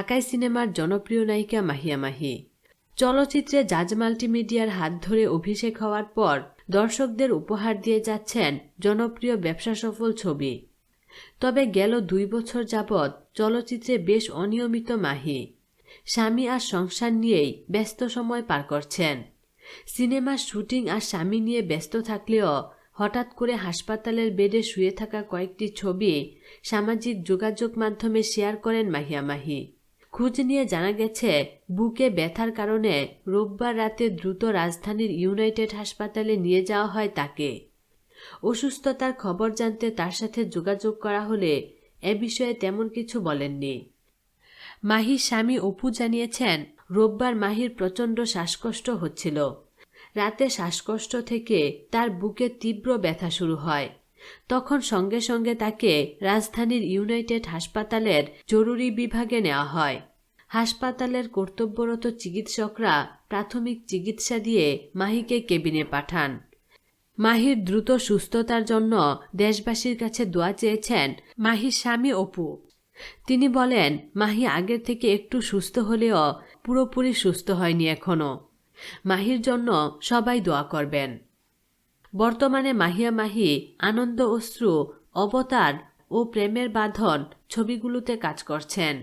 ঢাকায় সিনেমার জনপ্রিয় নায়িকা মাহিয়া মাহি। চলচ্চিত্রে জাজ মাল্টিমিডিয়ার হাত ধরে অভিষেক হওয়ার পর দর্শকদের উপহার দিয়ে যাচ্ছেন জনপ্রিয় ব্যবসা সফল ছবি। তবে গেল দুই বছর যাবৎ চলচ্চিত্রে বেশ অনিয়মিত মাহি। স্বামী আর সংসার নিয়েই ব্যস্ত সময় পার করছেন। সিনেমার শুটিং আর স্বামী নিয়ে ব্যস্ত থাকলেও হঠাৎ করে হাসপাতালের বেডে শুয়ে থাকা কয়েকটি ছবি সামাজিক যোগাযোগ মাধ্যমে শেয়ার করেন মাহিয়া মাহি। খোঁজ নিয়ে জানা গেছে, বুকে ব্যথার কারণে রোববার রাতে দ্রুত রাজধানীর ইউনাইটেড হাসপাতালে নিয়ে যাওয়া হয় তাকে। অসুস্থতার খবর জানতে তার সাথে যোগাযোগ করা হলে এ বিষয়ে তেমন কিছু বলেননি। মাহির স্বামী অপু জানিয়েছেন, রোববার মাহির প্রচণ্ড শ্বাসকষ্ট হচ্ছিল। রাতে শ্বাসকষ্ট থেকে তার বুকে তীব্র ব্যথা শুরু হয়। তখন সঙ্গে সঙ্গে তাকে রাজধানীর ইউনাইটেড হাসপাতালের জরুরি বিভাগে নেওয়া হয়। হাসপাতালের কর্তব্যরত চিকিৎসকরা প্রাথমিক চিকিৎসা দিয়ে মাহিকে কেবিনে পাঠান। মাহির দ্রুত সুস্থতার জন্য দেশবাসীর কাছে দোয়া চেয়েছেন মাহির স্বামী অপু। তিনি বলেন, মাহি আগের থেকে একটু সুস্থ হলেও পুরোপুরি সুস্থ হয়নি এখনও মাহির জন্য সবাই দোয়া করবেন। বর্তমানে মাহিয়া মাহি আনন্দ, অশ্রু, অবতার ও প্রেমের বাঁধন ছবিগুলোতে কাজ করছেন।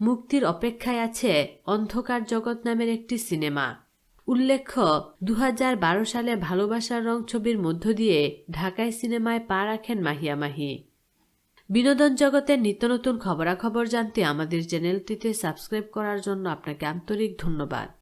মুক্তির অপেক্ষায় আছে অন্ধকার জগৎ নামের একটি সিনেমা। উল্লেখ্য দু হাজার বারো সালে ভালোবাসার রং ছবির মধ্য দিয়ে ঢাকায় সিনেমায় পা রাখেন মাহিয়া মাহি। বিনোদন জগতের নিত্য নতুন খবরাখবর জানতে আমাদের চ্যানেলটিতে সাবস্ক্রাইব করার জন্য আপনাকে আন্তরিক ধন্যবাদ।